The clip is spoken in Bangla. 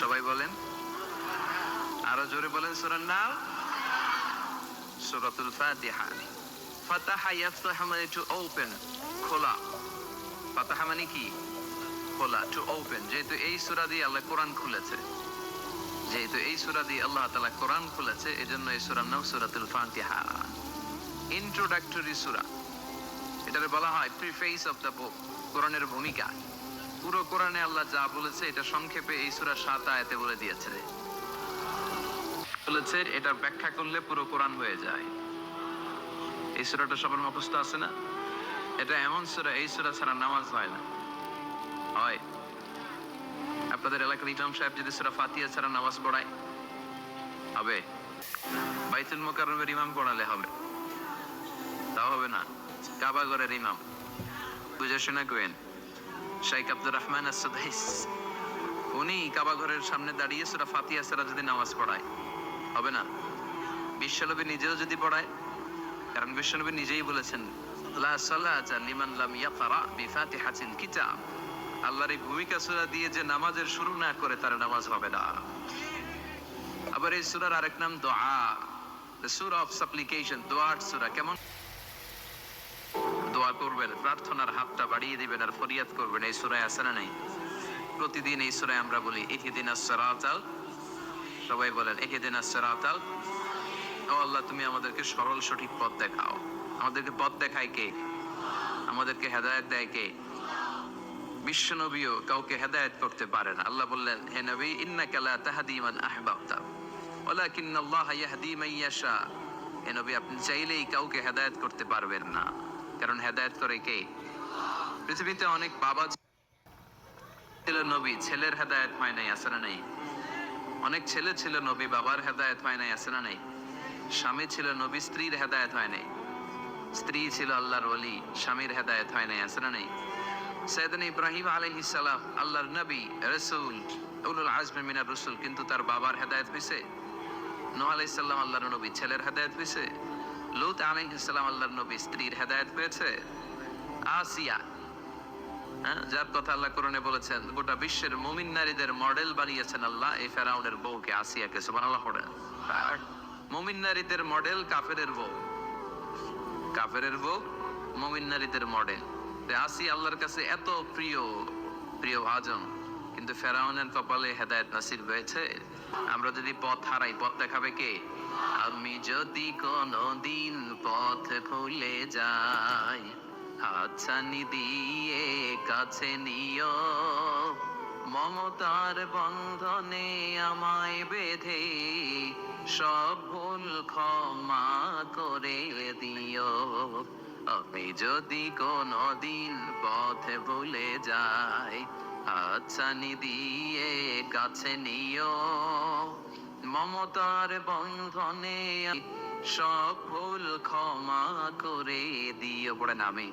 সবাই বলেন। আরও জোরে বলেন সুরার নাম। সুরাতুল ফাতিহা। ফাতাহা মানে টু ওপেন খোলা। ফাতাহা মানে কি? খোলা টু ওপেন যেহেতু এই সূরা দিয়ে আল্লাহ কোরআন খুলেছে। যেহেতু এই সূরা দিয়ে আল্লাহ তাআলা কোরআন খুলেছে এই সূরার নাম সূরাতুল ফাতিহা। ইন্ট্রোডাক্টরি সূরা। এটারে বলা হয় প্রিফেস অফ দ্য বুক কোরআনের ভূমিকা। পুরো কোরআনে আল্লাহ যা বলেছে, এটা সংক্ষেপে এই সূরা সাত আয়াতে বলে দিয়েছে। বলেছে, এটা ব্যাখ্যা করলে পুরো কোরআন হয়ে যায়। এই সূরাটা সবার মুখস্থ আছে না? এটা এমন সূরা, এই সূরা ছাড়া নামাজ হয় না। হয়। আপনাদের এলাকার ইমাম সাহেব যদি সূরা ফাতিয়া ছাড়া নামাজ পড়ায়, হবে। বাইতুল মুকাররমের ইমাম পড়ালে হবে। তাও হবে না। কাবাগরের ইমাম। বুঝে শুনে কোয়েন শাইখ আব্দুর রহমান আসাদাইস উনি কাবাঘরের সামনে দাঁড়িয়ে সুরা ফাতিহা, সারা যদি নামাজ পড়ায়, হবে না? বিশ্বনবী নিজেও যদি পড়ায়, কারণ বিশ্বনবী নিজেই বলেছেন, লা লিমান লাম ইয়াকরা কিতাব। আল্লাহর এই ভূমিকা সূরা দিয়ে যে নামাজের শুরু না করে, তার নামাজ হবে না। আবার এই সূরার আরেক নাম দোয়া দ্য সূরা অফ সাপ্লিকেশন দোয়ার সূরা, কেমন? দোয়া করবেন, প্রার্থনার হাতটা বাড়িয়ে দিবেন আর ফরিয়াদ করবেন। এই সূরায় আছে না নাই? প্রতিদিন এই সূরায় আমরা বলি, ইহদিন আসরাতাল সবাই বলেন, ইহদিন আসরাতাল ও আল্লাহ, তুমি আমাদেরকে সরল সঠিক পথ দেখাও। আমাদেরকে পথ দেখায় কে? আমাদেরকে হেদায়েত দেয় কে? বিশ্ব নবীও কাউকে হেদায়েত করতে পারে না। আল্লাহ বললেন, হে নবী, ইন্নাকা লা তাহদি মান আহবাবতা ওয়ালাকিন আল্লাহ ইয়াহদি মান ইয়াশা। নবী, আপনি চাইলেই কাউকে হেদায়েত করতে পারবেন না। কারণ হেদায়েত করে কে? পৃথিবীতে অনেক বাবা ছিল নবী, ছেলের হেদায়েত হয় নাই, আছে না নাই? অনেক ছেলে ছিল নবী, বাবার হেদায়েত হয় নাই, আছে না নাই? স্বামী ছিল নবী, স্ত্রীর হেদায়েত হয় নাই? স্ত্রী ছিল আল্লাহর ওলি, স্বামীর হেদায়ত হয় নাই, আছে না নাই? সৈয়দন ইব্রাহিম আলাইহিস সালাম, আল্লাহর নবী, রাসূল, উলুল আজমি মিনার রসুল, কিন্তু তার বাবার হেদায়েত হইছে? নূহ আলাইহিস সালাম আল্লাহর নবী, ছেলের হেদায়েত হইছে? লূত আলাইহিস সালাম আল্লাহর নবী স্ত্রীর হেদায়েত হয়েছে? আসিয়া। হ্যাঁ, যার কথা আল্লাহ কোরআনে বলেছেন গোটা বিশ্বের মুমিন নারীদের মডেল বানিয়েছেন আল্লাহ এই ফেরাউনের বউকে আসিয়াকে সুবহানাল্লাহ পড়েন মুমিন নারীদের মডেল কাফেরের বউ। কাফেরের বউ মুমিন নারীদের মডেল। আসি আল্লাহর কাছে এত প্রিয় প্রিয় ভাজন। কিন্তু ফেরাউনের কপালে হেদায়ত নাসিব হয়েছে। আমরা যদি পথ হারাই, পথ দেখাবে কে? আমি যদি কোনো দিন পথ ভুলে যাই, হাতছানি দিয়ে কাছে নিও। মমতার বন্ধনে আমায় বেঁধে, সব ভুল ক্ষমা করে দিও। আমি যদি কোনো দিন পথে ভুলে যাই আচ্ছা দিয়ে কাছে নিও। মমতার বন্ধনে সব ফুল ক্ষমা করে দিও। পড়ে নামে